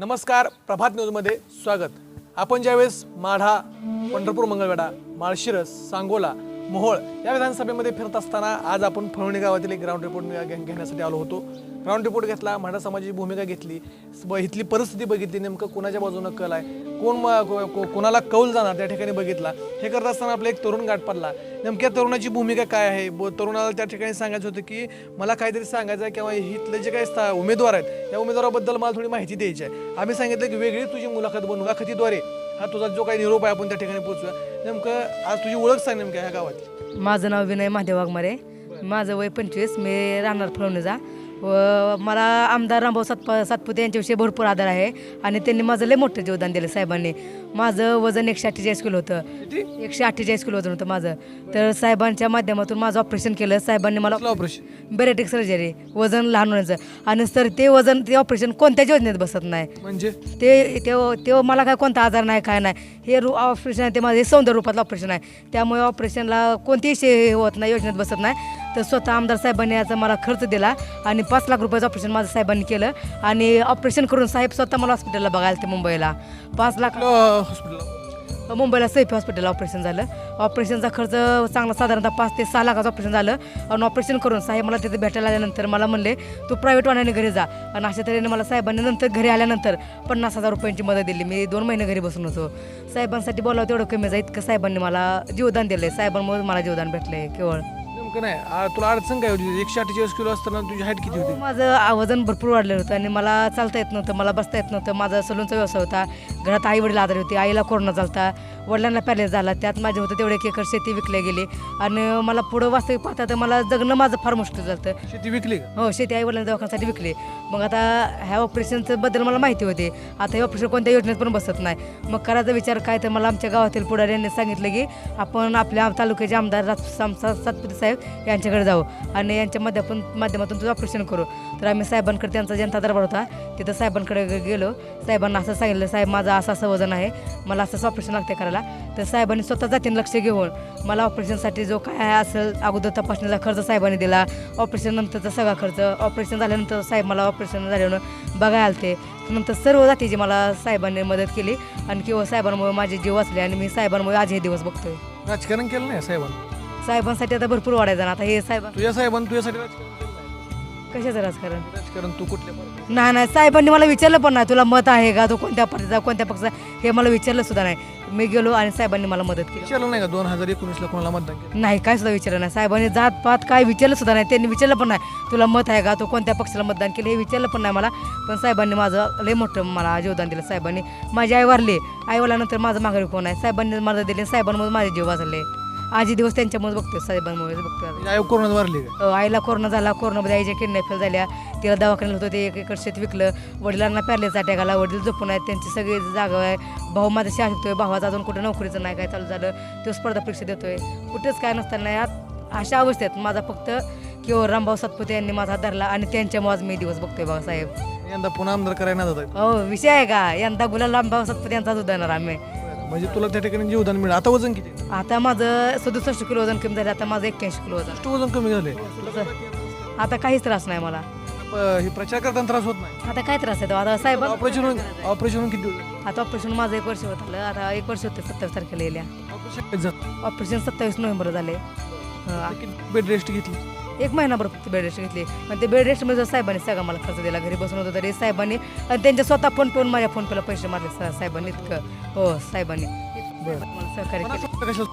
नमस्कार प्रभात न्यूजमध्ये स्वागत. आपण ज्यावेळेस माढा पंढरपूर मंगळवेढा माळशिरस सांगोला मोहोळ या विधानसभेमध्ये फिरत असताना आज आपण फळवणी गावातील एक ग्राउंड रिपोर्ट घेण्यासाठी आलो होतो. ग्राउंड रिपोर्ट घेतला माढा समाजाची भूमिका घेतली ब- इथली परिस्थिती बघितली नेमकं कोणाच्या बाजूनं कल आहे कोण को- को- कोणाला कौल जाणार त्या ठिकाणी बघितला. हे करत असताना आपला एक तरुण गाठ पडला. नेमक्या तरुणाची भूमिका काय आहे? ब- तरुणाला त्या ठिकाणी सांगायचं होतं की मला काहीतरी सांगायचं आहे किंवा इथले जे काही स्था- उमेदवार आहेत त्या उमेदवाराबद्दल मला थोडी माहिती द्यायची आहे. आम्ही सांगितलं की वेगळी तुझी मुलाखत बन मुलाखतीद्वारे हा तुझा जो काही निरोप आहे आपण त्या ठिकाणी पोहोचूया. नेमकं आज तुझी ओळख सांग नेमक्या ह्या गावात. माझं नाव विनय महादेव वाघमारे. माझं वय पंचवीस मी राहणार फळवणीचा. व मला आमदार रामभाऊ सातप सातपुते यांच्याविषयी भरपूर आदर आहे. आणि त्यांनी माझं लय मोठं योगदान दिलं साहेबांनी. माझं वजन एकशे अठ्ठेचाळीस किलो होतं. एकशे अठ्ठेचाळीस किलो वजन होतं माझं. तर साहेबांच्या माध्यमातून माझं ऑपरेशन केलं. साहेबांनी मला ऑपरेशन बेरेटिक सर्जरी वजन लहान होण्याचं. आणि सर ते वजन ते ऑपरेशन कोणत्याच योजनेत बसत नाही. म्हणजे? ते तेव्हा मला काय कोणता आजार नाही काय नाही. हे रू ऑपरेशन आहे ते माझे सौंदर्य रूपातलं ऑपरेशन आहे. त्यामुळे ऑपरेशनला कोणतीही होत नाही योजनेत बसत नाही. तर स्वतः आमदार साहेबांनी याचा मला खर्च दिला आणि पाच लाख रुपयाचं ऑपरेशन माझं साहेबांनी केलं. आणि ऑपरेशन करून साहेब स्वतः मला हॉस्पिटलला बघायला ते मुंबईला. पाच लाख हॉस्पिटल मुंबईला सैफी हॉस्पिटल ऑपरेशन झालं. ऑपरेशनचा खर्च चांगला साधारणतः पाच ते सहा लाखाचं ऑपरेशन झालं. आणि ऑपरेशन करून साहेब मला तिथे भेटायला आल्यानंतर मला म्हणले तू प्रायव्हेट वाहनाने घरी जा. आणि अशा तऱ्हेने मला साहेबांनी नंतर घरी आल्यानंतर पन्नास हजार रुपयांची मदत दिली. मी दोन महिने घरी बसून होतो. साहेबांसाठी बोलावं तेवढं कमी जा इतकं साहेबांनी मला जीवदान दिलं आहे साहेबांमुळे मला जीवदान भेटलं आहे केवळ. नेमकं नाही. आ, तुला अडचण काय होती? एकशे अठ्ठेचाळीस किलो असताना तुझी हाईट किती होती? माझं वजन भरपूर वाढलेलं होतं आणि मला चालता येत नव्हतं मला बसता येत नव्हतं. माझा सलूनचा व्यवसाय होता. घरात आई वडील आधार होती. आईला कोरोना चालता वडिलांना पॅलेस झाला त्यात माझे होतं तेवढे एक एकर शेती विकल्या गेली. आणि मला पुढं वास्तविक पाहता तर मला जगणं माझं फार मुश्किल झालं शेती विकली हो शेती आई वडिलांच्या दवाखान्यासाठी विकली. मग आता ह्या ऑपरेशनचं बद्दल मला माहिती होती. आता हे ऑपरेशन कोणत्या योजनेत पण बसत नाही. मग करायचा विचार काय तर मला आमच्या गावातील पुढाऱ्यांनी सांगितलं की आपण आपल्या तालुक्याचे आमदार सातपुते साहेब यांच्याकडे जाऊ. आणि यांच्या माध्यमातून माध्यमातून तुझं ऑपरेशन करू. तर आम्ही साहेबांकडे त्यांचा जनता दरबार होता तिथं साहेबांकडे गेलो. साहेबांना असं सांगितलं साहेब माझं असं असं वजन आहे. मला असंच ऑपरेशन लागते करायला. तर साहेबांनी स्वतः जातीन लक्ष घेऊन मला ऑपरेशनसाठी जो काय आहे असेल अगोदर तपासणीचा खर्च साहेबांनी दिला. ऑपरेशन नंतरचा सगळा खर्च. ऑपरेशन झाल्यानंतर साहेब मला ऑपरेशन झाल्यानं बघायला आलते. नंतर सर्व जातीची मला साहेबांनी मदत केली. आणि किंवा साहेबांमुळे माझे जीव वाचले आणि मी साहेबांमुळे आज हे दिवस बघतोय. राजकारण केलं नाही साहेबांनी? साहेबांसाठी आता भरपूर वाढायचं ना. आता हे साहेब तुझ्या साहेबांनी तुझ्यासाठी राजकारण कशाचं राजकारण? राजकारण तू कुठल्या पार्टीचं? नाही नाही साहेबांनी मला विचारलं पण नाही तुला मत आहे का? तो कोणत्या पार्टीचा कोणत्या पक्षाचा? हे मला विचारलं सुद्धा नाही. मी गेलो आणि साहेबांनी मला मदत केली. विचारलं नाही का? दोन हजार एकोणीसला कोणाला मतदान केलं? नाही काय सुद्धा विचारलं नाही. साहेबांनी जात पात काय विचारलं सुद्धा नाही. त्यांनी विचारलं पण नाही तुला मत आहे का? तो कोणत्या पक्षाला मतदान केलं? हे विचारलं पण नाही मला. पण साहेबांनी माझं लय मोठं मला योगदान दिलं. साहेबांनी माझी आई वारली. आई वारल्यानंतर माझं माघारी कोण आहे? साहेबांनी मदत दिली. साहेबांमुळे माझे जीव वाचले. आजी दिवस त्यांच्यामुळे बघतोय साहेबांमुळे बघतोय आई कोरोनात वारली का? अ, आईला कोरोना झाला कोरोनामध्ये आईच्या किडनॅप फेल झाल्या तिला दवाखान्यात होतं ते एक एकर शेत विकलं. वडिलांना पॅरलेस अटॅक आला वडील झोपून आहेत त्यांची सगळी जागा आहे. भाऊ माझा शाळा शिकतोय भावाचा अजून कुठं नोकरीचं नाही काय चालू झालं तो स्पर्धा परीक्षा देतोय. कुठेच काय नसताना यात अशा अवस्थेत माझा फक्त किंवा रामभाऊ सातपुते यांनी माझा हात धरला आणि त्यांच्यामुळे आज मी दिवस बघतोय बघा साहेब. यंदा पुन्हा आमदार करायला जातात हो विषय आहे का? यंदा गुलाल रामभाऊ सातपुते यांचाच उदाहरण आम्ही. म्हणजे तुला त्या ठिकाणी जीवदान मिळेल आता वजन किती? आता माझं सदुसष्ट किलो वजन कमी झालं आता माझं एक्क्याऐंशी किलो वजन. तू वजन कमी झाले. आता काहीच त्रास नाही मला. हे प्रचार करताना त्रास होत नाही. आता काय त्रास आहे तो? आता साहेब ऑपरेशन ऑपरेशन किती दिवस आता ऑपरेशन माझं एक वर्ष होत आलं. आता एक वर्ष होते सत्तावीस तारखेला येल्या ऑपरेशन किती झालं? ऑपरेशन सत्तावीस नोव्हेंबर झाले. हा. किती बेड रेस्ट घेतली? एक महिनाभर फक्त बेड रेस्ट घेतली. आणि ते बेड रेस्टमध्ये साहेबांनी सगळा मला खर्च दिला घरी बसून होतं तरी साहेबांनी आणि त्यांच्या स्वतः फोन पेऊन माझ्या फोन पेला पैसे मारले. सा- साहेबांनी इतकं. हो साहेबांनी. मला सहकार्य केलं.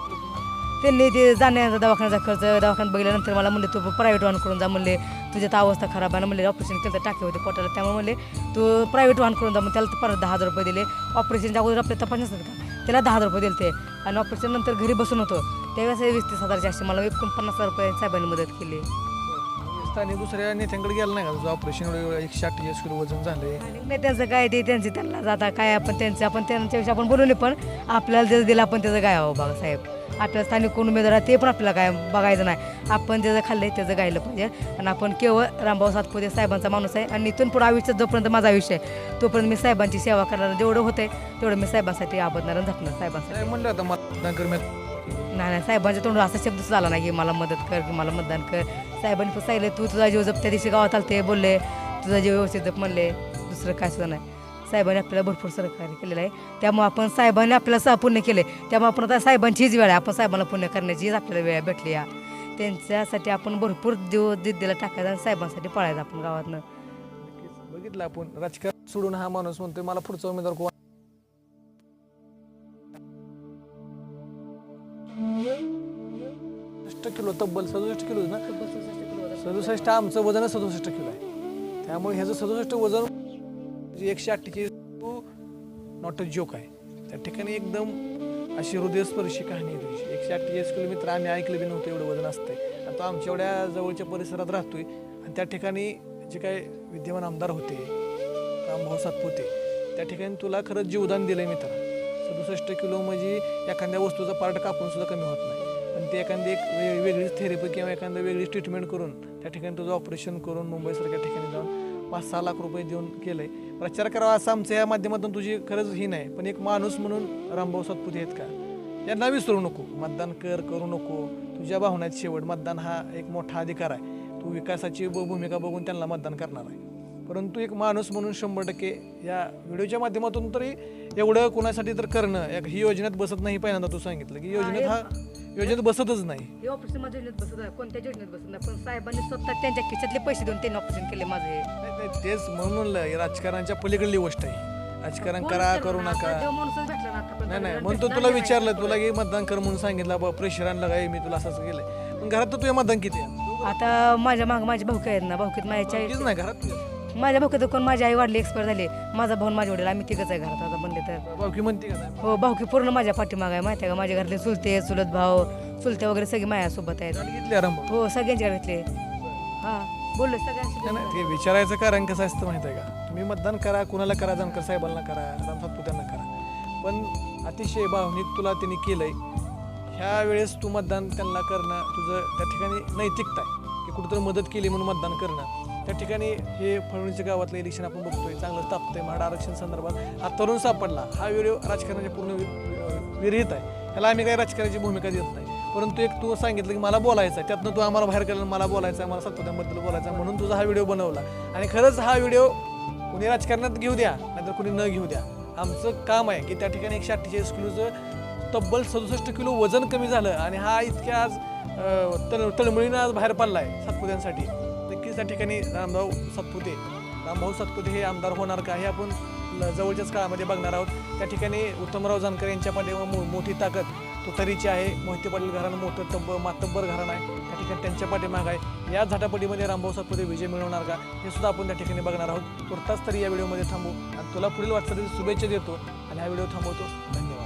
त्यांनी ते जाण्याचा दवाखान्याचा खर्च दवाखान्यात बघितल्यानंतर मला म्हणले तू प्रायव्हेट वाहन करून जा म्हणले. तुझ्या तर अवस्था खराब आहे ना म्हणले. ऑपरेशन केलं तर टाके होते पोटाला. त्यामुळे म्हणले तू प्रायव्हेट वाहन करून जा मग त्याला परत दहा हजार रुपये दिले. ऑपरेशनच्या अगोदर आपल्या तपास नसतात का? त्याला दहा हजार रुपये दिले ते आणि ऑपरेशन नंतर घरी बसून होतो. त्यावेळेस वीस तीस हजारचे असे मला एकोणपन्नास हजार रुपये साहेबांनी मदत केली. स्थानिक दुसऱ्या नेत्यांकडे गेलं नाही का? तुझं ऑपरेशन एवढं एकशे अठ्ठेचाळीस किलो वजन झालंय. आणि नाही त्यांचं काय ते त्यांचे त्यांना जाता काय आपण त्यांचं आपण त्यांच्याविषयी आपण बोलवले पण आपल्याला जर दिलं आपण त्याचं काय हवं बाबा साहेब. आपल्या स्थानिक कोण उमेदवार आहे ते पण आपल्याला काय बघायचं नाही. आपण त्याचं खाल्लंय त्याचं गायलं पाहिजे. आणि आपण केवळ रामभाऊ सातपुते साहेबांचा माणूस आहे. आणि इथून पुढे आयुष्यात जोपर्यंत माझं आयुष्य आहे तोपर्यंत मी साहेबांची सेवा करणार. जेवढं होतंय तेवढं मी साहेबांसाठी आबदणार आणि झटणार साहेबांसाठी. साहेब म्हणलं आता मतदान कर मी नाही नाही साहेबांच्या तोंडून असा शब्द सुद्धा आला नाही की मला मदत कर की मला मतदान कर. साहेबांनी फक्त सांगितलं तू तुझा जीव जप त्या दिवशी गावात आलते बोलले तुझा जीव व्यवस्थित जप म्हणले दुसरं काय सुद्धा नाही. साहेबांनी आपल्याला भरपूर सहकार्य केलेलं आहे. त्यामुळे आपण साहेबांनी आपल्याला सह पुण्य केले. त्यामुळे आपण आता साहेबांची हीच वेळ आहे. आपण साहेबांना पुण्य करण्याचीच आपल्याला वेळ भेटली या त्यांच्यासाठी आपण भरपूर दिव दिद्दीला टाकायचं आणि साहेबांसाठी पळायचं आपण गावातनं. बघितलं आपण राजकारण सोडून हा माणूस म्हणतोय मला पुढचा उमेदवार कोण सदुसष्ट किलो तब्बल सदुसष्ट किलो ना? सदुसष्ट आमचं वजन सदुसष्ट किलो आहे. त्यामुळे ह्याचं सदुसष्ट वजन म्हणजे एकशे अठ्ठेचाळीस नॉट अ जोक आहे. त्या ठिकाणी एकदम अशी हृदयस्पर्शी कहाणी आहे तुझी. एकशे अठ्ठेचाळीस किलोमीटर आम्ही ऐकलं बी नव्हतं एवढं वजन असतंय. आणि तो आमच्या एवढ्या जवळच्या परिसरात राहतोय आणि त्या ठिकाणी जे काही विद्यमान आमदार होते रामभाऊ सातपुते त्या ठिकाणी तुला खरंच जीवदान दिलंय मित्रा. सदुसष्ट किलो म्हणजे एखाद्या वस्तूचा पार्ट कापून सुद्धा कमी होत नाही. पण ते एखादी एक वे- वेगळीच थेरपी किंवा एखादं वेगळीच ट्रीटमेंट करून त्या ठिकाणी तुझं ऑपरेशन करून मुंबईसारख्या ठिकाणी जाऊन पाच सहा लाख रुपये देऊन केलंय. प्रचार करावा असं आमच्या या माध्यमातून तुझी खरंच ही नाही. पण एक माणूस म्हणून रामभाऊ सातपुते आहेत का? यांना विसरू नको. मतदान कर करू नको. तुझ्या भावनात शेवट मतदान हा एक मोठा अधिकार आहे. तू विकासाची भूमिका बघून त्यांना मतदान करणार आहे. परंतु एक माणूस म्हणून शंभर टक्के या व्हिडिओच्या माध्यमातून तरी एवढं कोणासाठी तर करणं एक ही योजनेत बसत नाही पहिल्यांदा तू सांगितलं. की योजनेत हा योजनेत बसतच नाही. हे ऑपरेशन माझ्या योजनेत बसत नाही कोणत्या योजनेत बसत नाही. पण साहेबांनी स्वतः त्यांच्या खिशातले पैसे देऊन त्यांनी ऑपरेशन केले माझे. नाही, नाही, तेच म्हणून म्हणलं हे राजकारणाच्या पलीकडली गोष्ट आहे. राजकारण करा करू नका. माणूसच भेटला ना आतापर्यंत. नाही नाही म्हणून तो तुला विचारलं तुला की मतदान कर म्हणून सांगितलं बा प्रेशर आणलं काय मी तुला असंच केलंय. पण घरात तर तुझ्या मतदान किती आहे? आता माझ्या माग माझे भाऊके आहेत ना भाऊकीत माझ्या कितीच नाही घरात. माझ्या भाऊकीत कोण माझी आई वाढली एक्सपायर झाली. माझा भाऊ आणि माझे वडील आम्ही तिघच आहे घरात आता बनले तर. बाकी म्हणते का नाही हो भाऊकी पूर्ण माझ्या पाठीमाग आहे. माहिती आहे का? माझ्या घरातले चुलते चुलत भाऊ चुलते वगैरे सगळे माझ्यासोबत आहेत. घेतली आराम हो सगळ्यांच्या घरातले हा बोललो सगळ्यांशी नाही ते विचारायचं कारण कसं असतं माहीत आहे का? तुम्ही मतदान करा कुणाला करा जानकर साहेबांना करा राम सातपुत्यांना करा. पण अतिशय भावनिक तुला त्यांनी केलंय. ह्या वेळेस तू मतदान त्यांना करणं तुझं त्या ठिकाणी नैतिकता आहे. की कुठेतरी मदत केली म्हणून मतदान करणं. त्या ठिकाणी हे फळवणीच्या गावातलं इलेक्शन आपण बघतोय. चांगलं तापतंय. म्हाडा आरक्षण संदर्भात हा तरुण सापडला. हा व्हिडिओ राजकारणाच्या पूर्ण विरहित आहे. त्याला आम्ही काही राजकारणाची भूमिका देत नाही. परंतु एक तू सांगितलं की मला बोलायचं आहे. त्यातनं तू आम्हाला बाहेर केलं मला बोलायचं आहे. मला सत्पदाबद्दल बोलायचं आहे म्हणून तुझा हा व्हिडिओ बनवला. आणि खरंच हा व्हिडिओ कुणी राजकारणात घेऊ द्या नाहीतर कुणी न घेऊ द्या. आमचं काम आहे की त्या ठिकाणी एकशे अठ्ठेचाळीस किलोचं तब्बल सदुसष्ट किलो वजन कमी झालं. आणि हा इतक्या आज तळ तळमळीनं आज बाहेर पडला आहे सातपुत्यांसाठी त्या ठिकाणी रामभाऊ सातपुते रामभाऊ सातपुते हे आमदार होणार का हे आपण ल- जवळच्याच काळामध्ये बघणार आहोत. त्या ठिकाणी उत्तमराव जानकर यांच्या पाठीवर मो मोठी ताकद तुतारीची आहे. मोहिते पाटील घराणं मोठं तंब मातब्बर घराणं आहे. त्या ठिकाणी त्यांच्या पाठीमाग आहे. या झटापटीमध्ये रामभाऊ सातपुते विजय मिळवणार का? हे सुद्धा आपण त्या ठिकाणी बघणार आहोत. तुर्तास तरी या व्हिडिओमध्ये थांबू. आणि तुला पुढील वाटचालीची शुभेच्छा देतो. आणि हा व्हिडिओ थांबवतो. धन्यवाद.